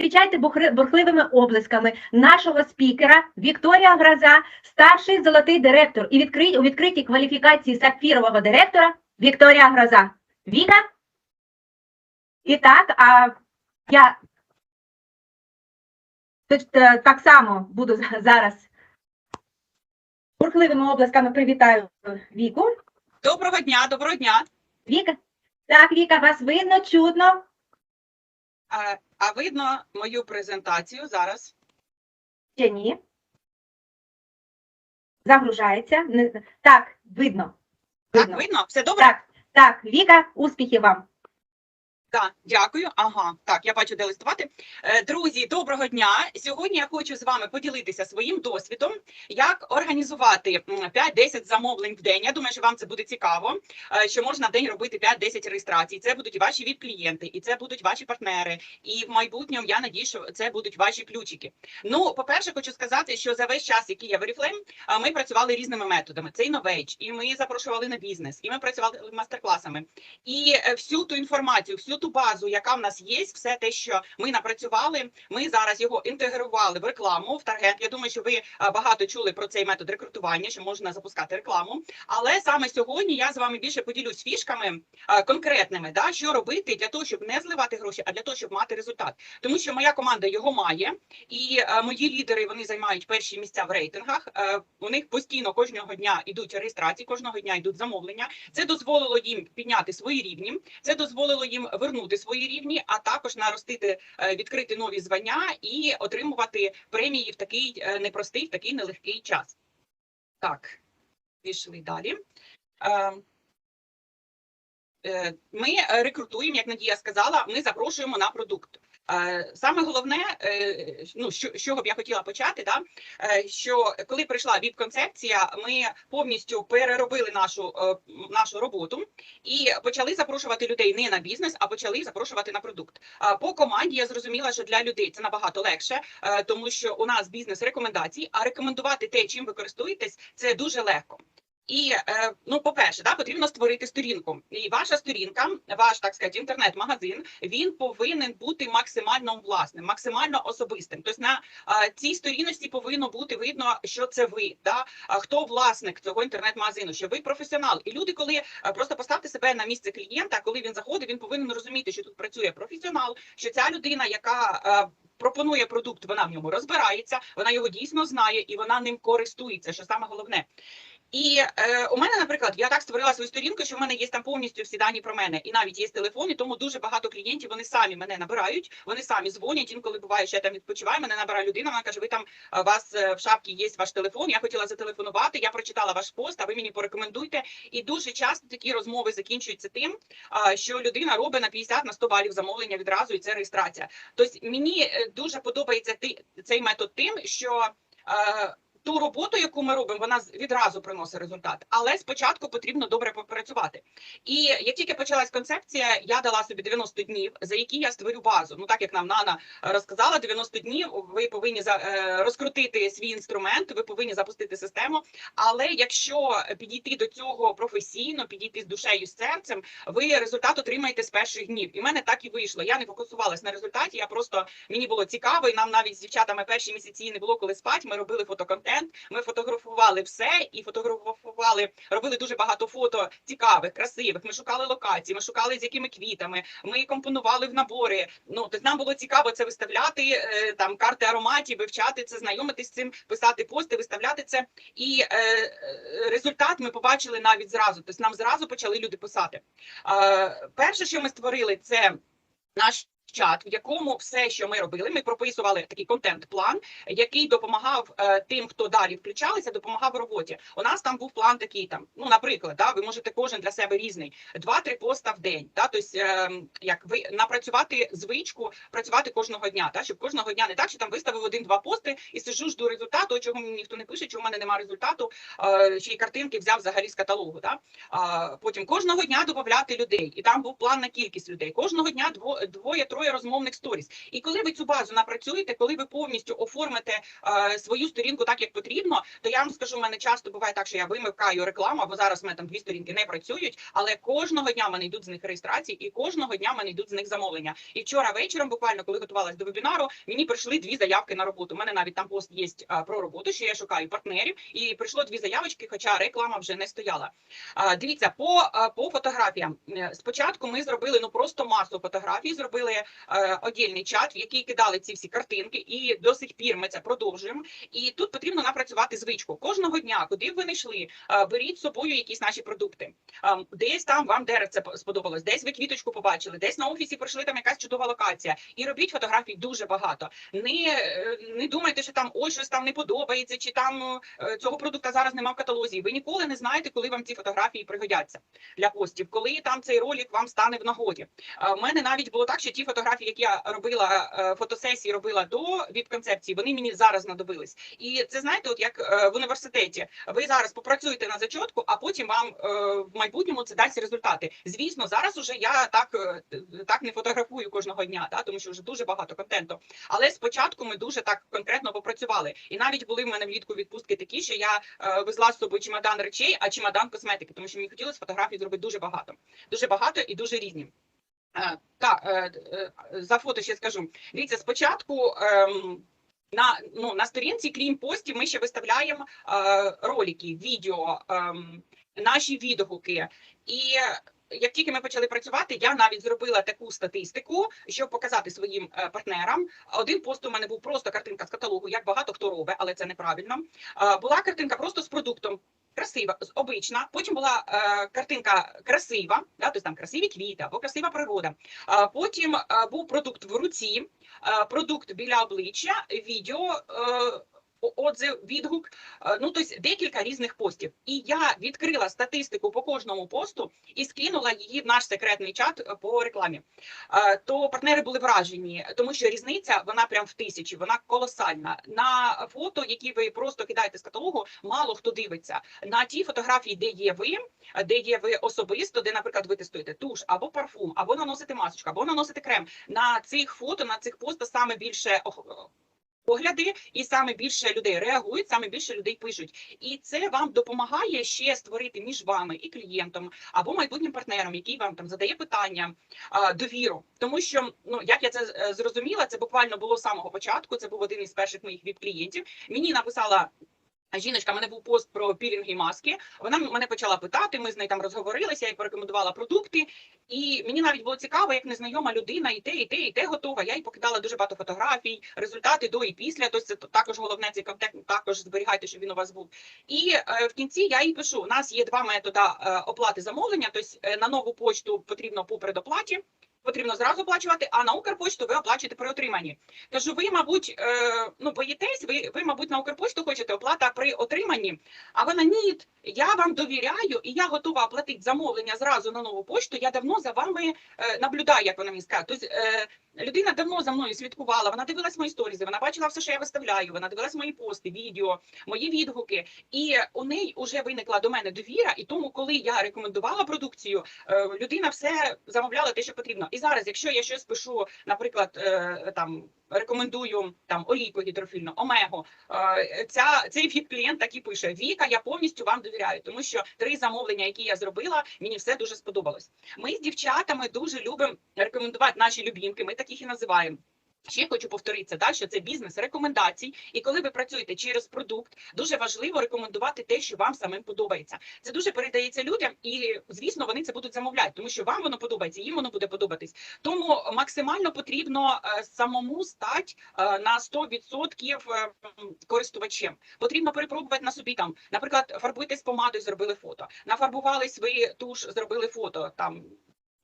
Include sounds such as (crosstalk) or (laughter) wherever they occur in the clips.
Зустрічайте бурхливими облисками нашого спікера Вікторія Гроза, старший золотий директор і відкрий, у відкритій кваліфікації сапфірового директора Вікторія Гроза. Віка? І так, а я е, так само буду зараз бурхливими облисками привітаю Віку. Доброго дня, доброго дня. Віка? Так, Віка, вас видно, чутно. А, а видно мою презентацію зараз? Ще ні. Загружається. Не- Так, видно. Так, Видно. Все добре? Так, так, Віка, успіхів вам. Так, дякую. Ага, так, я бачу, де листувати. Е, Друзі, доброго дня. Сьогодні я хочу з вами поділитися своїм досвідом, як організувати м, 5-10 замовлень в день. Я думаю, що вам це буде цікаво, е, що можна в день робити 5-10 реєстрацій. Це будуть ваші віп-клієнти, і це будуть ваші партнери. І в майбутньому я надію, що це будуть ваші ключики. Ну, по-перше, хочу сказати, що за весь час, який я в Oriflame, ми працювали різними методами. Це Innovage, і ми запрошували на бізнес, і ми працювали мастер-класами. І е, всю ту інформацію, всю ту базу, яка в нас є, все те, що ми напрацювали, ми зараз його інтегрували в рекламу, в таргет. Я думаю, що ви е, багато чули про цей метод рекрутування, що можна запускати рекламу. Але саме сьогодні я з вами більше поділюсь фішками е, конкретними, да, що робити для того, щоб не зливати гроші, а для того, щоб мати результат. Тому що моя команда його має, і е, мої лідери вони займають перші місця в рейтингах. У них постійно кожного дня йдуть реєстрації, кожного дня йдуть замовлення. Це дозволило їм підняти свої рівні. Це дозволило їм вернути свої рівні, а також наростити, е, відкрити нові звання і отримувати премії в такий е, непростий, в такий нелегкий час. Так, пішли далі. Е, Ми рекрутуємо, як Надія сказала, ми запрошуємо на продукт. Саме головне, е, ну що, чого б я хотіла почати, да, е, що коли прийшла ВІП-концепція, ми повністю переробили нашу, е, нашу роботу і почали запрошувати людей не на бізнес, а почали запрошувати на продукт. По команді я зрозуміла, що для людей це набагато легше, тому що у нас бізнес рекомендацій, а рекомендувати те, чим ви користуєтесь, це дуже легко. І е, ну, по-перше, да, потрібно створити сторінку. І ваша сторінка, ваш так сказати, інтернет-магазин, він повинен бути максимально власним, максимально особистим. Тобто на цій сторіночці повинно бути видно, що це ви, да, хто власник цього інтернет-магазину, що ви професіонал. І люди, коли е, просто поставте себе на місце клієнта, коли він заходить, він повинен розуміти, що тут працює професіонал, що ця людина, яка е, пропонує продукт, вона в ньому розбирається, вона його дійсно знає і вона ним користується. Що саме головне. І е, у мене, наприклад, я так створила свою сторінку, що в мене є там повністю всі дані про мене, і навіть є телефон, і тому дуже багато клієнтів вони самі мене набирають, вони самі дзвонять. Інколи буває, що я там відпочиваю, мене набирає людина. Вона каже: Ви там у вас е, в шапці є ваш телефон. Я хотіла зателефонувати. Я прочитала ваш пост, а ви мені порекомендуйте. І дуже часто такі розмови закінчуються тим, що людина робить на 50 на 100 балів замовлення відразу, і це реєстрація. Тобто мені е, дуже подобається ти- цей метод тим, що. Е, ту роботу, яку ми робимо, вона відразу приносить результат, але спочатку потрібно добре попрацювати. І як тільки почалась концепція, я дала собі 90 днів, за які я створю базу. Ну так як нам Нана розказала, 90 днів ви повинні е, розкрутити свій інструмент, ви повинні запустити систему. Але якщо підійти до цього професійно, підійти з душею з серцем, ви результат отримаєте з перших днів. І в мене так і вийшло. Я не фокусувалась на результаті. Я просто мені було цікаво, і нам навіть з дівчатами перші місяці не було коли спати. Ми робили фотоконтент, ми фотографували все і фотографували, робили дуже багато фото цікавих, красивих. Ми шукали локації, ми шукали з якими квітами. Ми компонували в набори. Ну тобто нам було цікаво це виставляти, е, там карти ароматів, вивчати це, знайомитись з цим, писати пости, виставляти це. І е, е, результат ми побачили навіть зразу. Тобто нам зразу почали люди писати. Е, перше, що ми створили, це наш. Чат, в якому все, що ми робили, ми прописували такий контент-план, який допомагав е, тим, хто далі включалися, допомагав роботі. У нас там був план такий. Там, ну, наприклад, да, ви можете кожен для себе різний, два-три поста в день. Да, тобто, е, як ви напрацювати звичку, працювати кожного дня, да, щоб кожного дня не так, що там виставив один-два пости і сижу, жду результату. Чого мені ніхто не пише, чого в мене немає результату, е, чи картинки взяв взагалі з каталогу. Да? А потім кожного дня додати людей, і там був план на кількість людей. Кожного дня дво, двоє-троє троє розмовних сторіс. І коли ви цю базу напрацюєте, коли ви повністю оформите е, свою сторінку так, як потрібно, то я вам скажу, в мене часто буває так, що я вимикаю рекламу, або зараз в мене там дві сторінки не працюють, але кожного дня в мене йдуть з них реєстрації, і кожного дня в мене йдуть з них замовлення. І вчора вечором, буквально коли готувалась до вебінару, мені прийшли дві заявки на роботу. У мене навіть там пост є а, про роботу, що я шукаю партнерів, і прийшло дві заявочки, хоча реклама вже не стояла. А, дивіться, по, а, по фотографіям. Е, Спочатку ми зробили ну просто масу фотографій, зробили е, отдільний чат, в який кидали ці всі картинки, і до сих пір ми це продовжуємо. І тут потрібно напрацювати звичку. Кожного дня, куди б ви не йшли, е, беріть з собою якісь наші продукти. Ем, Десь там вам деревце сподобалось, десь ви квіточку побачили, десь на офісі пройшли там якась чудова локація. І робіть фотографій дуже багато. Не, е, не думайте, що там ось щось там не подобається, чи там цього продукту зараз нема в каталозі. Ви ніколи не знаєте, коли вам ці фотографії пригодяться для постів, коли там цей ролик вам стане в нагоді. У мене навіть було так, що ті фотографії, які я робила е, фотосесії, робила до віп-концепції, вони мені зараз знадобились. І це знаєте, от як е, в університеті. Ви зараз попрацюєте на зачотку, а потім вам е, в майбутньому це дасть результати. Звісно, зараз уже я так, так не фотографую кожного дня, да, тому що вже дуже багато контенту. Але спочатку ми дуже так конкретно попрацювали. І навіть були в мене влітку відпустки такі, що я везла з собою чемодан речей, а чемодан косметики, тому що мені хотілося фотографій зробити дуже багато, дуже багато і дуже різні. Е, Так, е, е, за фото ще скажу. Дивіться, спочатку ем, на, ну, на сторінці, крім постів, ми ще виставляємо ролики, відео, ем, наші відгуки. І як тільки ми почали працювати, я навіть зробила таку статистику, щоб показати своїм партнерам. Один пост у мене був просто картинка з каталогу, як багато хто робить, але це неправильно. Була картинка просто з продуктом. Красива. Потім була е, картинка красива, да, тобто там красиві квіти або красива природа. Е, потім е, був продукт в руці, е, продукт біля обличчя, відео. е, Отзив, відгук, е, ну тобто декілька різних постів. І я відкрила статистику по кожному посту і скинула її в наш секретний чат е, по рекламі. Е, То партнери були вражені, тому що різниця вона прям в тисячі, вона колосальна. На фото, які ви просто кидаєте з каталогу, мало хто дивиться. На ті фотографії, де є ви, де є ви особисто, де, наприклад, ви тестуєте туш або парфум, або наносите масочку, або наносите крем. На цих фото, на цих постах саме більше погляди, і саме більше людей реагують, саме більше людей пишуть. І це вам допомагає ще створити між вами і клієнтом або майбутнім партнером, який вам там задає питання, довіру. Тому що ну як я це е, зрозуміла, це буквально було з самого початку. Це був один із перших моїх віп-клієнтів. Мені написала. Жіночка, в мене був пост про пілінги маски. Вона мене почала питати. Ми з нею там розговорилися, я їй порекомендувала продукти. І мені навіть було цікаво, як незнайома людина і те, і те, і те готова. Я їй покидала дуже багато фотографій, результати до і після. Тобто це також головне цей контент також зберігайте, щоб він у вас був. І е, в кінці я їй пишу: у нас є два методи е, оплати замовлення. Тобто на нову почту потрібно по предоплаті. Потрібно зразу оплачувати, а на Укрпочту ви оплачуєте при отриманні. Кажу, ви, мабуть, е, ну боїтесь, ви, ви, мабуть, на Укрпочту хочете оплата при отриманні. А вона ні, я вам довіряю, і я готова оплатити замовлення зразу на нову пошту. Я давно за вами е, наблюдаю, як вона мені скаже. Тобто, е, людина давно за мною слідкувала. Вона дивилась мої сторізи, вона бачила все, що я виставляю. Вона дивилась мої пости, відео, мої відгуки. І у неї вже виникла до мене довіра. І тому, коли я рекомендувала продукцію, е, людина все замовляла те, що потрібно. І зараз, якщо я щось пишу, наприклад, е, там рекомендую там олійку гідрофільну, омегу. е, Ця цей віп-клієнт так і пише: Віка, я повністю вам довіряю, тому що три замовлення, які я зробила, мені все дуже сподобалось. Ми з дівчатами дуже любимо рекомендувати наші любімки. Ми таких і називаємо. Ще хочу повторитися, да, що це бізнес рекомендацій, і коли ви працюєте через продукт, дуже важливо рекомендувати те, що вам самим подобається. Це дуже передається людям, і звісно, вони це будуть замовляти, тому що вам воно подобається, їм воно буде подобатись. Тому максимально потрібно е, самому стати е, на 100% е, користувачем. Потрібно перепробувати на собі там, наприклад, фарбуйтесь помадою, зробили фото, нафарбувались ви туш, зробили фото там.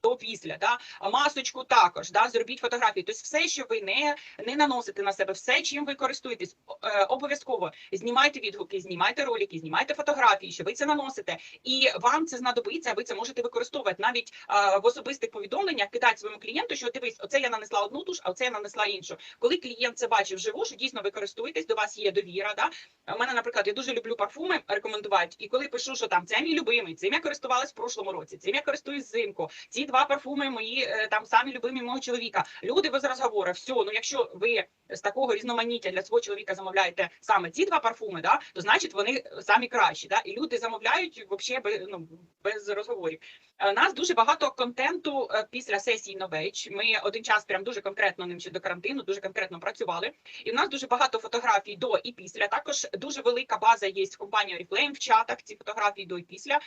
До після, да масочку також да зробіть фотографії. Тобто, все, що ви не, не наносите на себе, все, чим ви користуєтесь, е, обов'язково знімайте відгуки, знімайте ролики, знімайте фотографії, що ви це наносите, і вам це знадобиться. Ви це можете використовувати навіть е, в особистих повідомленнях. Кидати своєму клієнту, що дивись, оце я нанесла одну туш, а оце я нанесла іншу. Коли клієнт це бачив вживу, що дійсно ви користуєтесь, до вас є довіра. Да у мене, наприклад, я дуже люблю парфуми рекомендувати. І коли пишу, що там це мій любимий, цим я користувалась в прошлому році, цим я користуюсь взимку. Ці два парфуми мої е, там самі любимі мого чоловіка. Люди без розговору. Все, ну якщо ви з такого різноманіття для свого чоловіка замовляєте саме ці два парфуми, да, то значить вони самі кращі. Да? І люди замовляють взагалі без, ну, без розговорів. Е, У нас дуже багато контенту е, після сесії Новейч. Ми один час прям дуже конкретно ним ще до карантину, дуже конкретно працювали. І в нас дуже багато фотографій до і після. Також дуже велика база є в компанії Oriflame в чатах. Ці фотографії до і після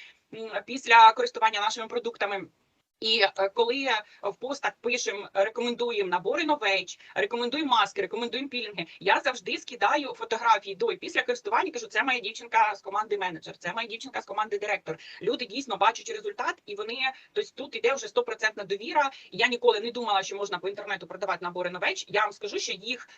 після користування нашими продуктами. І е, коли в постах пишемо, рекомендуємо набори новейч, рекомендуємо маски, рекомендуємо пілінги. Я завжди скидаю фотографії до і після користування. Кажу, це моя дівчинка з команди менеджер, це моя дівчинка з команди директор. Люди дійсно бачать результат, і вони тобто тут іде вже стопроцентна довіра. Я ніколи не думала, що можна по інтернету продавати набори новеч. Я вам скажу, що їх.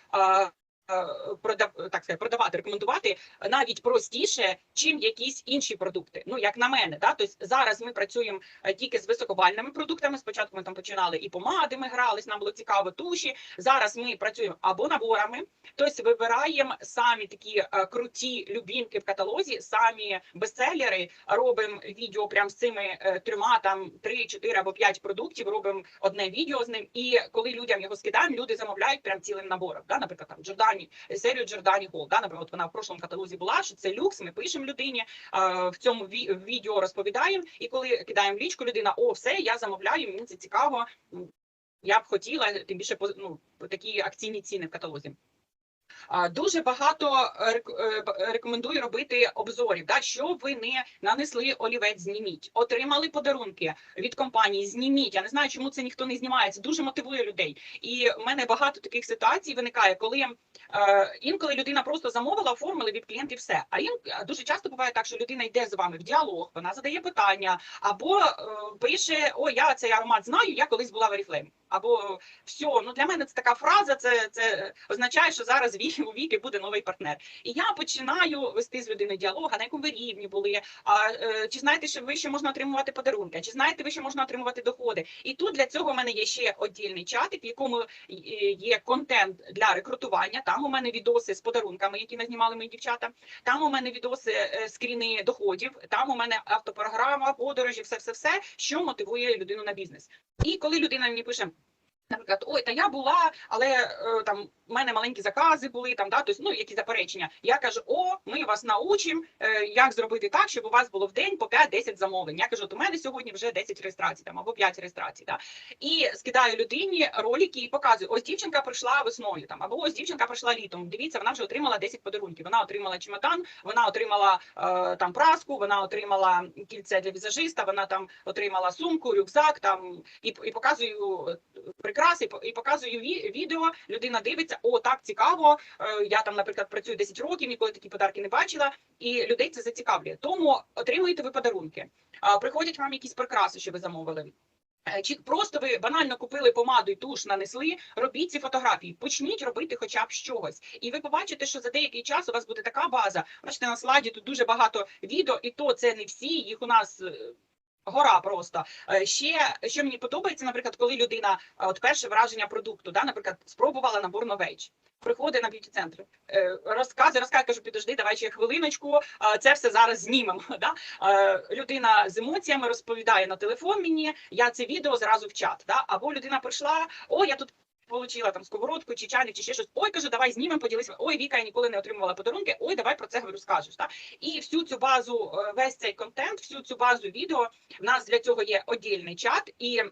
Продав так сказати, продавати, рекомендувати навіть простіше, чим якісь інші продукти. Ну як на мене, да тобто зараз ми працюємо е, тільки з високовальними продуктами. Спочатку ми там починали і помади, ми грались, нам було цікаво туші. Зараз ми працюємо або наборами, тобто вибираємо самі такі е, круті любімки в каталозі, самі бестселери. Робимо відео прям з цими е, трьома, там три, чотири або п'ять продуктів. Робимо одне відео з ним. І коли людям його скидаємо, люди замовляють прям цілим набором. Да, наприклад, там Джордані серію Джордані Гол. Да, наприклад, вона в прошлому каталозі була, що це люкс. Ми пишемо людині е, в цьому ві- відео розповідаємо. І коли кидаємо в лічку, людина о, все, я замовляю, мені це цікаво. Я б хотіла, тим більше ну, такі акційні ціни в каталозі. Дуже багато е, е, б- рекомендую робити обзорів. Да? Що ви не нанесли олівець, зніміть, отримали подарунки від компанії, зніміть. Я не знаю, чому це ніхто не знімає. Це дуже мотивує людей. І в мене багато таких ситуацій виникає, коли е, інколи людина просто замовила, оформили від клієнтів все. А ін, дуже часто буває так, що людина йде з вами в діалог, вона задає питання, або е, пише: О, я цей аромат знаю, я колись була в Oriflame. Або все, ну для мене це така фраза. Це, це означає, що зараз у віки буде новий партнер. І я починаю вести з людиною діалог, а на якому ви рівні були. А е, чи знаєте, що ви ще можна отримувати подарунки? Чи знаєте ви, що можна отримувати доходи? І тут для цього в мене є ще віддільний чатик, в якому е, є контент для рекрутування. Там у мене відоси з подарунками, які назнімали мої дівчата. Там у мене відоси е, скріни доходів. Там у мене автопрограма, подорожі, все, все, все, що мотивує людину на бізнес. І коли людина мені пише. Наприклад, ой, та я була, але е, там в мене маленькі закази були там, да, тобто, ну які заперечення. Я кажу, о, ми вас научимо, е, як зробити так, щоб у вас було в день по 5-10 замовлень. Я кажу, от у мене сьогодні вже 10 реєстрацій там або 5 реєстрацій. Да. І скидаю людині ролики і показую, ось дівчинка прийшла весною там, або ось дівчинка прийшла літом. Дивіться, вона вже отримала 10 подарунків. Вона отримала чемодан, вона отримала е, там праску, вона отримала кільце для візажиста, вона там отримала сумку, рюкзак там і, і показую е, прикраси, і показую ві- відео. Людина дивиться, о, так цікаво. е, Я там, наприклад, працюю 10 років, ніколи такі подарки не бачила, і людей це зацікавлює. Тому отримуєте ви подарунки. Приходять вам якісь прикраси, що ви замовили. Е, Чи просто ви банально купили помаду і туш нанесли, робіть ці фотографії, почніть робити хоча б щось. І ви побачите, що за деякий час у вас буде така база. Бачите, на слайді тут дуже багато відео, і то це не всі. Їх у нас е, гора просто. Е, Ще що мені подобається, наприклад, коли людина е, от перше враження продукту, да, наприклад, спробувала набор новеч, Приходить на б'юті центр, е, розказує, розказує, кажу, підожди, давай ще хвилиночку, це все зараз знімемо. (laughs) Да? Людина з емоціями розповідає на телефон мені, я це відео зразу в чат. Да? Або людина прийшла, о, я тут Получила там сковородку чи чайник, чи ще щось. Ой, кажу, давай знімемо, поділися. Ой, Віка, я ніколи не отримувала подарунки. Ой, давай про це говорю, скажеш. Та? І всю цю базу, е, весь цей контент, всю цю базу відео. В нас для цього є одільний чат. І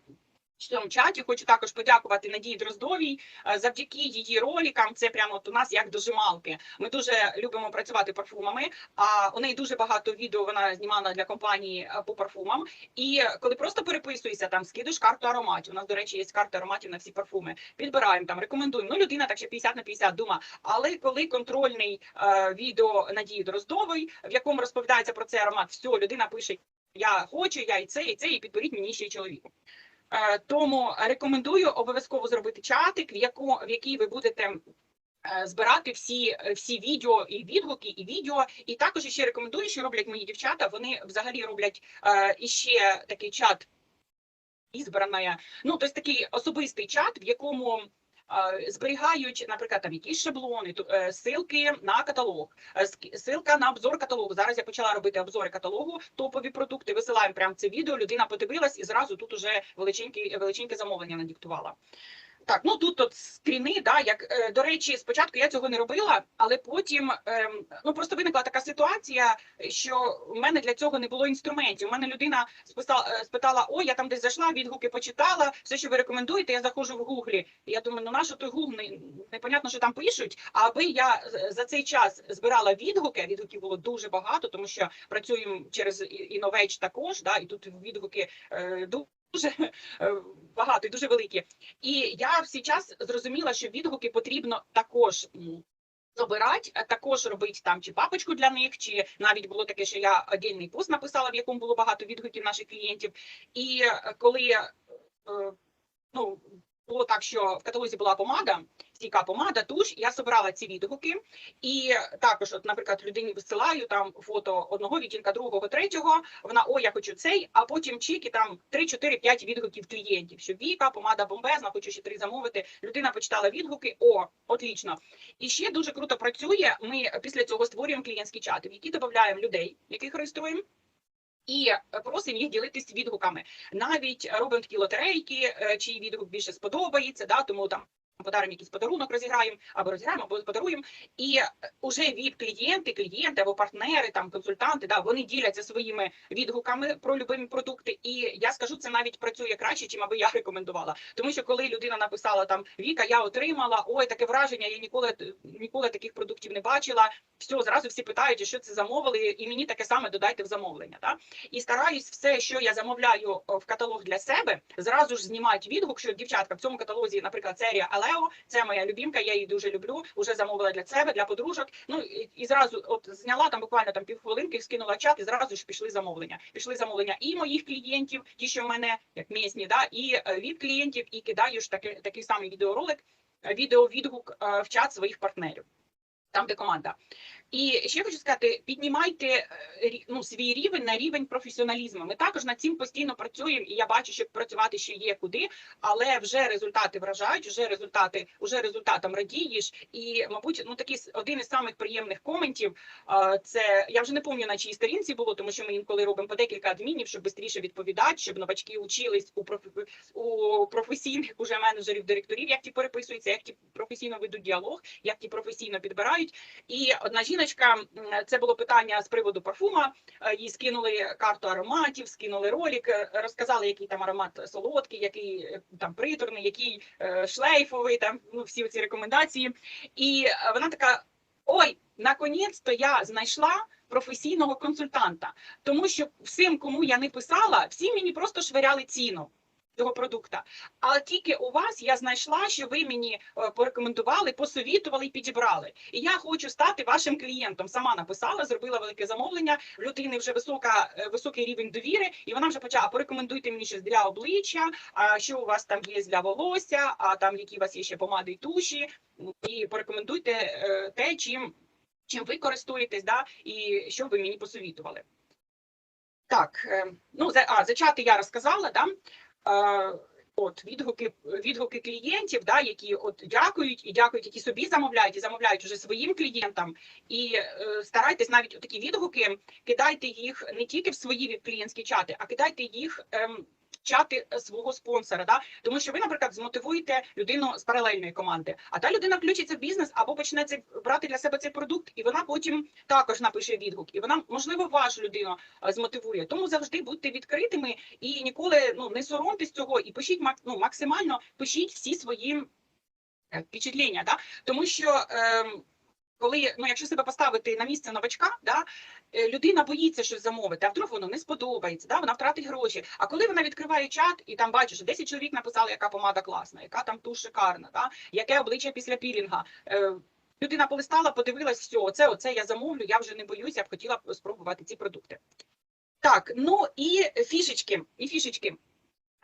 в цьому чаті хочу також подякувати Надії Дроздовій. Е, Завдяки її ролікам, це прямо от у нас як дожималки. Ми дуже любимо працювати парфумами. А у неї дуже багато відео вона знімала для компанії е, по парфумам. І коли просто переписуєшся, там скидуєш карту ароматів. У нас, до речі, є карта ароматів на всі парфуми. Підбираємо там, рекомендуємо. Ну, людина так ще 50 на 50 дума. Але коли контрольний е, відео Надії Дроздової, в якому розповідається про цей аромат, все, людина пише: Я хочу, я і це, і це, і підберіть мені ще й чоловіку. Е, Тому рекомендую обов'язково зробити чатик, в яку в який ви будете. е, Збирати всі всі відео і відгуки, і відео, і також ще рекомендую, що роблять мої дівчата. Вони взагалі роблять е, іще такий чат ізбрана. ну тобто такий особистий чат, в якому е, зберігають, наприклад, там якісь шаблони, е, ссылки на каталог, е, ссылка на обзор каталогу. Зараз я почала робити обзори каталогу, топові продукти. Висилаємо прямо це відео. Людина подивилась і зразу тут уже величеньке, величеньке замовлення надиктувала. Так, ну тут от скріни, да, як е, до речі, спочатку я цього не робила, але потім ем, ну просто виникла така ситуація, що в мене для цього не було інструментів. У мене людина списала, е, спитала: О, я там десь зайшла, відгуки почитала, все, що ви рекомендуєте. Я заходжу в гуглі. Я думаю, ну нащо той гугл не, непонятно, що там пишуть. Аби я за цей час збирала відгуки, відгуків було дуже багато, тому що працюємо через І- Innovage також, да, і тут відгуки е, дуже е, багато і дуже великі. І я всі час зрозуміла, що відгуки потрібно також. обирати а також робити там чи папочку для них, чи навіть було таке, що я отдельний пост написала, в якому було багато відгуків наших клієнтів. І е, коли е, ну було так, що в каталозі була помада, стійка помада, туш, я собрала ці відгуки, і також, от, наприклад, людині висилаю там фото одного відтінка, другого, третього. Вона о, я хочу цей, а потім чіки там 3, 4, 5 відгуків клієнтів. Що Віка, помада бомбезна, хочу ще три замовити. Людина почитала відгуки. О, отлично. І ще дуже круто працює. Ми після цього створюємо клієнтські чати, в які додаємо людей, яких реєструємо. І просимо їх ділитись відгуками. Навіть робимо такі лотерейки, е, чий відгук більше сподобається, да, тому там подаримо якийсь подарунок, розіграємо або розіграємо, або подаруємо. І е, уже віп клієнти, клієнти або партнери, там консультанти, да, вони діляться своїми відгуками про любимі продукти. І я скажу, це навіть працює краще, чим аби я рекомендувала. Тому що коли людина написала там Віка, я отримала, ой, таке враження, я ніколи ніколи таких продуктів не бачила. Все, зразу всі питають, що це замовили, і мені таке саме додайте в замовлення. Да? І стараюсь все, що я замовляю в каталог для себе, зразу ж знімати відгук, що дівчатка в цьому каталозі, наприклад, серія Алео, це моя любімка, я її дуже люблю. Уже замовила для себе, для подружок. Ну і, і зразу от зняла там буквально там півхвилинки, скинула чат, і зразу ж пішли замовлення. Пішли замовлення і моїх клієнтів, ті, що в мене як місні, да, і е, від клієнтів, і кидаю ж такий, такий самий відеоролик, е, відеовідгук е, в чат своїх партнерів. Там, де команда. І ще хочу сказати: піднімайте е, ну, свій рівень на рівень професіоналізму. Ми також над цим постійно працюємо, і я бачу, що працювати ще є куди, але вже результати вражають, вже результати, вже результатам радієш. І, мабуть, ну такий один із самих приємних коментів. е, Це я вже не пам'ятаю на чиїй сторінці було, тому що ми інколи робимо по декілька адмінів, щоб швидше відповідати, щоб новачки учились у проф- у професійних уже менеджерів, директорів, як ті переписуються, як ті професійно ведуть діалог, як ті професійно підбирають. І одна жіночка, це було питання з приводу парфума. е, Їй скинули карту ароматів, скинули ролик, е, розказали, який там аромат солодкий, який е, там приторний, який шлейфовий, там ну всі ці рекомендації. І вона така: ой, наконець-то я знайшла. Професійного консультанта, тому що всім, кому я не писала, всі мені просто швиряли ціну цього продукта. А тільки у вас я знайшла, що ви мені е, порекомендували, посовітували і підібрали. І я хочу стати вашим клієнтом. Сама написала, зробила велике замовлення. В людини вже висока, е, високий рівень довіри, і вона вже почала. Порекомендуйте мені щось для обличчя. А що у вас там є для волосся? А там які у вас є ще помади і туші, і порекомендуйте е, те, чим. Чим ви користуєтесь, да, і що ви мені посовітували. Так, ну за, а, за я розказала, да. Е, От відгуки відгуки клієнтів, да, які от дякують і дякують, які собі замовляють, і замовляють уже своїм клієнтам. І е, старайтесь навіть такі відгуки, кидайте їх не тільки в свої клієнтські чати, а кидайте їх. Ем, в Чати свого спонсора, да тому що ви, наприклад, змотивуєте людину з паралельної команди, а та людина включиться в бізнес або почне це брати для себе цей продукт, і вона потім також напише відгук, і вона можливо вашу людину е, змотивує. Тому завжди будьте відкритими і ніколи ну не соромтесь цього, і пишіть ну, максимально пишіть всі свої е, впечатлення, да? тому що. ем, коли ну, якщо себе поставити на місце новачка, да, е, людина боїться щось замовити, а вдруг воно не сподобається, да, вона втратить гроші. А коли вона відкриває чат і там бачить, що 10 чоловік написали, яка помада класна, яка там туш шикарна, да, яке обличчя після пілінга. Е, людина полистала, подивилась, все, оце, оце я замовлю, я вже не боюся, я б хотіла спробувати ці продукти. Так, ну і фішечки, і фішечки.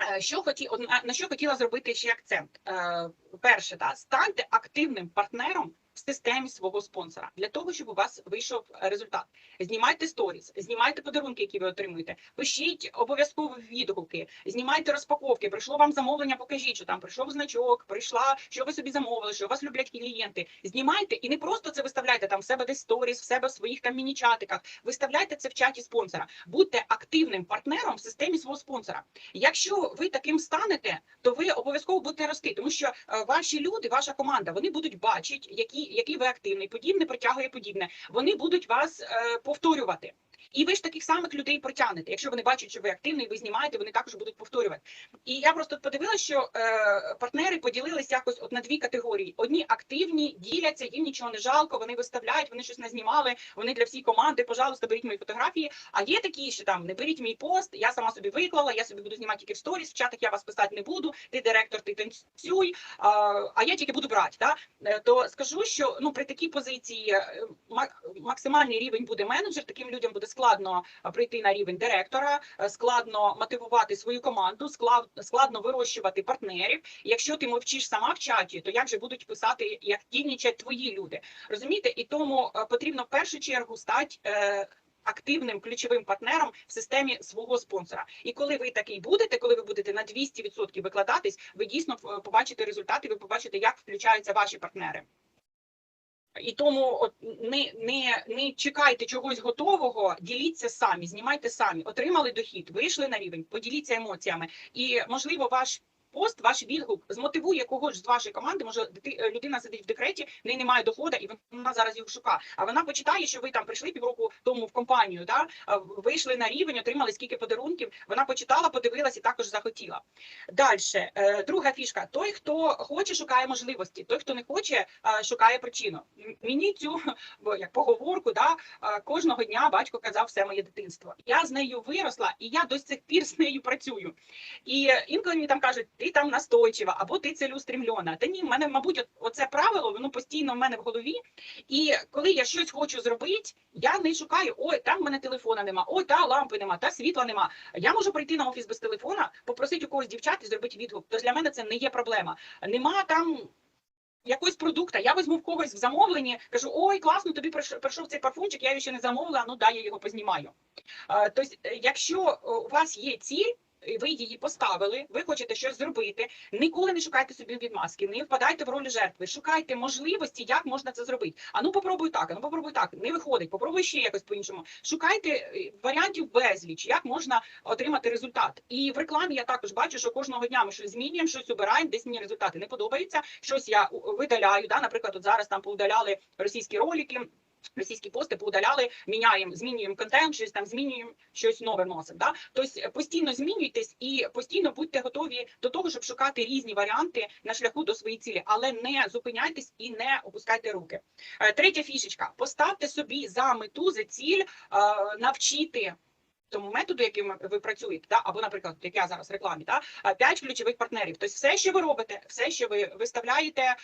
Е, Що хоті, на що хотіла зробити ще акцент? Е, перше, да, станьте активним партнером в системі свого спонсора для того, щоб у вас вийшов результат. Знімайте сторіс, знімайте подарунки, які ви отримуєте. Пишіть обов'язково відгуки, знімайте розпаковки. Прийшло вам замовлення, покажіть, що там прийшов значок, прийшла, що ви собі замовили, що вас люблять клієнти. Знімайте і не просто це виставляйте там в себе десь сторіс, в себе в своїх там міні-чатиках. Виставляйте це в чаті спонсора. Будьте активним партнером в системі свого спонсора. Якщо ви таким станете, то ви обов'язково будете рости, тому що е, ваші люди, ваша команда, вони будуть бачити, які, який ви активний, подібне притягує подібне. Вони будуть вас е, повторювати. І ви ж таких самих людей протягнете. Якщо вони бачать, що ви активний, ви знімаєте, вони також будуть повторювати. І я просто подивилася, що е, партнери поділилися якось от на дві категорії: одні активні, діляться, їм нічого не жалко, вони виставляють, вони щось не знімали, вони для всієї команди, пожалуйста, беріть мої фотографії. А є такі, що там не беріть мій пост, я сама собі виклала, я собі буду знімати тільки в сторіс, в чатах я вас писати не буду. Ти директор, ти танцюй, а, а я тільки буду брати. Да? Е, То скажу, що ну при такій позиції е, максимальний рівень буде менеджер. Таким людям буде складно е, прийти на рівень директора, е, складно мотивувати свою команду, склад- складно вирощувати партнерів. Якщо ти мовчиш сама в чаті, то як же будуть писати, як дільничать твої люди? Розумієте? І тому е, потрібно в першу чергу стати. Активним ключовим партнером в системі свого спонсора, і коли ви такий будете, коли ви будете на 200% викладатись, ви дійсно побачите результати, ви побачите, як включаються ваші партнери. І тому от не, не, не чекайте чогось готового, діліться самі, знімайте самі, отримали дохід, вийшли на рівень, поділіться емоціями. І можливо, ваш пост, ваш відгук змотивує когось з вашої команди. Може, е, людина сидить в декреті, в неї немає доходу, і вона зараз його шукає. А вона почитає, що ви там прийшли півроку тому в компанію, да вийшли на рівень, отримали скільки подарунків. Вона почитала, подивилась і також захотіла. Далі, друга фішка: той, хто хоче, шукає можливості, той, хто не хоче, шукає причину. Мені цю (laughs) як поговорку, да, кожного дня батько казав все моє дитинство. Я з нею виросла, і я до цих пір з нею працюю. І е, інколи мені там кажуть, там настойчива, або ти цілеустремлена. Та ні, в мене, мабуть, оце правило, воно постійно в мене в голові. І коли я щось хочу зробити, я не шукаю, ой, там в мене телефона нема, ой, та лампи нема, та світла нема. Я можу прийти на офіс без телефона, попросити у когось дівчат і зробити відгук. Тож для мене це не є проблема. Нема там. Якогось продукта, я візьму в когось в замовленні, кажу: ой, класно, тобі прийшов, цей парфумчик, я його ще не замовила, ну дай я його познімаю. Тобто, якщо е, у вас є ціль, ви її поставили, ви хочете щось зробити, ніколи не шукайте собі відмазки, не впадайте в роль жертви, шукайте можливості, як можна це зробити. А ну попробуй так, а ну попробуй так, не виходить, попробуй ще якось по-іншому. Шукайте е, варіантів безліч, як можна отримати результат. І в рекламі я також бачу, що кожного дня ми щось змінюємо, щось обираємо, десь мені результати не подобаються, щось я видаляю. Да? Наприклад, от зараз там поудаляли російські ролики. Російські пости поудаляли, міняємо, змінюємо контент, щось там змінюємо, щось нове вносимо. Да? Тобто постійно змінюйтесь і постійно будьте готові до того, щоб шукати різні варіанти на шляху до своєї цілі, але не зупиняйтесь і не опускайте руки. Е, Третя фішечка: поставте собі за мету, за ціль е, навчити. Тому методу, яким ви працюєте, да, або, наприклад, як я зараз рекламі, да, п'ять ключових партнерів. Тобто, все, що ви робите, все, що ви виставляєте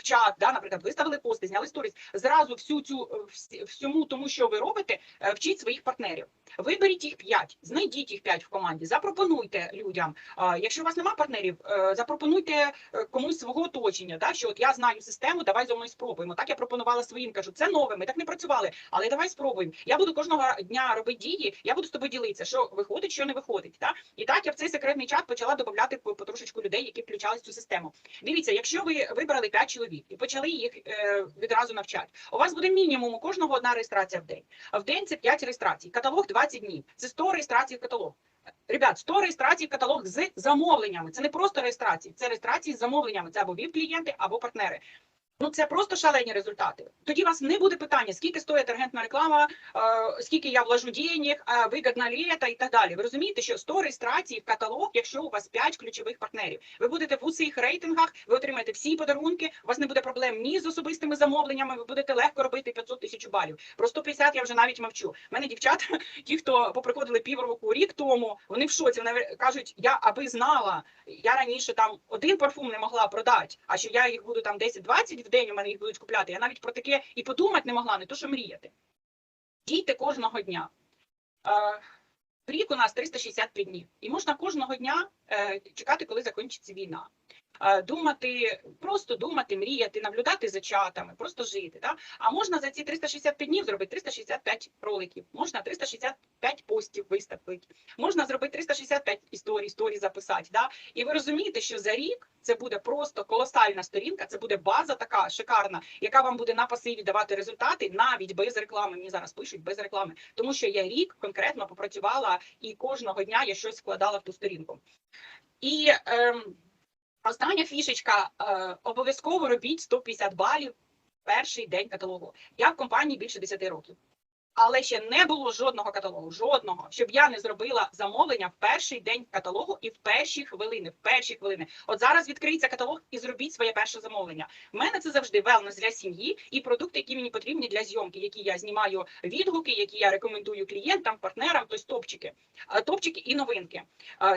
в чат, да, наприклад, виставили пости, зняли сторіс, зразу всю цю е, всьому тому, що ви робите, е, вчіть своїх партнерів. Виберіть їх п'ять, знайдіть їх п'ять в команді, запропонуйте людям. Якщо у вас немає партнерів, е, запропонуйте комусь свого оточення. Да, що от я знаю систему, давай зо мною спробуємо. Так я пропонувала своїм, кажу, це нове, ми так не працювали, але давай спробуємо. Я буду кожного дня робити дії, я буду з тобою ділитися, що виходить, що не виходить. Да? І так я в цей секретний чат почала додати потрошечку людей, які включались в цю систему. Дивіться, якщо ви вибрали 5 чоловік і почали їх е, відразу навчати, у вас буде мінімум у кожного одна реєстрація в день. В день це 5 реєстрацій. Каталог 20 днів. Це 100 реєстрацій в каталог. Ребят, 100 реєстрацій в каталог з замовленнями. Це не просто реєстрації, це реєстрації з замовленнями. Це або ВІП-клієнти, або партнери. Ну це просто шалені результати. Тоді у вас не буде питання, скільки стоїть таргетна реклама, е, скільки я вложу денег, е, вигідно це і так далі. Ви розумієте, що 100 реєстрацій в каталог, якщо у вас 5 ключових партнерів, ви будете в усіх рейтингах, ви отримаєте всі подарунки. У вас не буде проблем ні з особистими замовленнями. Ви будете легко робити 500 тисяч балів. Про 150 я вже навіть мовчу. У мене дівчата, (laughs) ті, хто поприходили півроку рік тому, вони в шоці. Вони кажуть, я аби знала, я раніше там один парфум не могла продати, а що я їх буду там 10-20 в день, у мене їх будуть купляти. Я навіть про таке і подумати не могла, не то що мріяти. Дійте кожного дня. Е, Рік у нас 365 днів, і можна кожного дня е, чекати, коли закінчиться війна. Е, думати, просто думати, мріяти, наблюдати за чатами, просто жити. Да? А можна за ці 365 днів зробити 365 роликів, можна 365 постів виставити, можна зробити 365 історій, історій записати. Да? І ви розумієте, що за рік це буде просто колосальна сторінка, це буде база така шикарна, яка вам буде на пасиві давати результати навіть без реклами. Мені зараз пишуть без реклами, тому що я рік конкретно попрацювала і кожного дня я щось вкладала в ту сторінку. І ем, остання фішечка: е, обов'язково робіть 150 балів перший день каталогу. Я в компанії більше 10 років. Але ще не було жодного каталогу, жодного, щоб я не зробила замовлення в перший день каталогу і в перші хвилини. В перші хвилини. От зараз відкриється каталог і зробіть своє перше замовлення. В мене це завжди велнес для сім'ї і продукти, які мені потрібні для зйомки, які я знімаю відгуки, які я рекомендую клієнтам, партнерам, тобто топчики, топчики і новинки.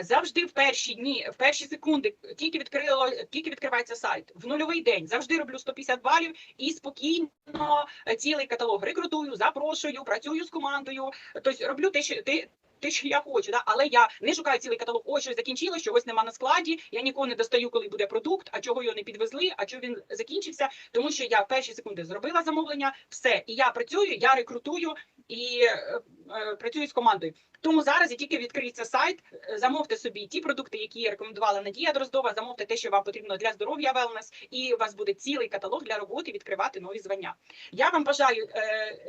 Завжди в перші дні, в перші секунди, тільки відкрило, тільки відкривається сайт. В нульовий день завжди роблю 150 балів і спокійно е, цілий каталог рекрутую, запрошую, працюю з командою. Тобто роблю те, що те, те, що я хочу, да? але я не шукаю цілий каталог. Ось щось закінчилось, чогось нема на складі. Я нікого не достаю, коли буде продукт, а чого його не підвезли, а чого він закінчився. Тому що я в перші секунди зробила замовлення, все. І я працюю, я рекрутую і е, е, працюю з командою. Тому зараз, як тільки відкриється сайт, е, замовте собі ті продукти, які рекомендувала Надія Дроздова, замовте те, що вам потрібно для здоров'я велнес, і у вас буде цілий каталог для роботи відкривати нові звання. Я вам бажаю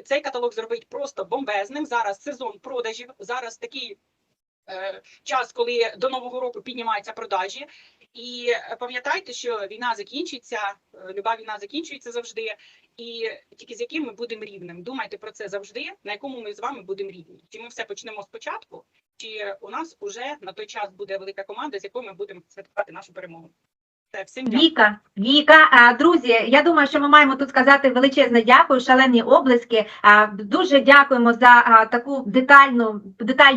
цей каталог зробити просто бомбезним. Зараз сезон продажів, зараз такий. Час, коли до нового року піднімаються продажі, і пам'ятайте, що війна закінчиться, е, люба війна закінчується завжди, і тільки з яким ми будемо рівним. Думайте про це завжди, на якому ми з вами будемо рівні. Чи ми все почнемо спочатку, чи у нас уже на той час буде велика команда, з якою ми будемо святкувати нашу перемогу. Все, всім. Віка, Віка, друзі, я думаю, що ми маємо тут сказати величезне дякую, шалені облески. А, Дуже дякуємо за таку детальну детальну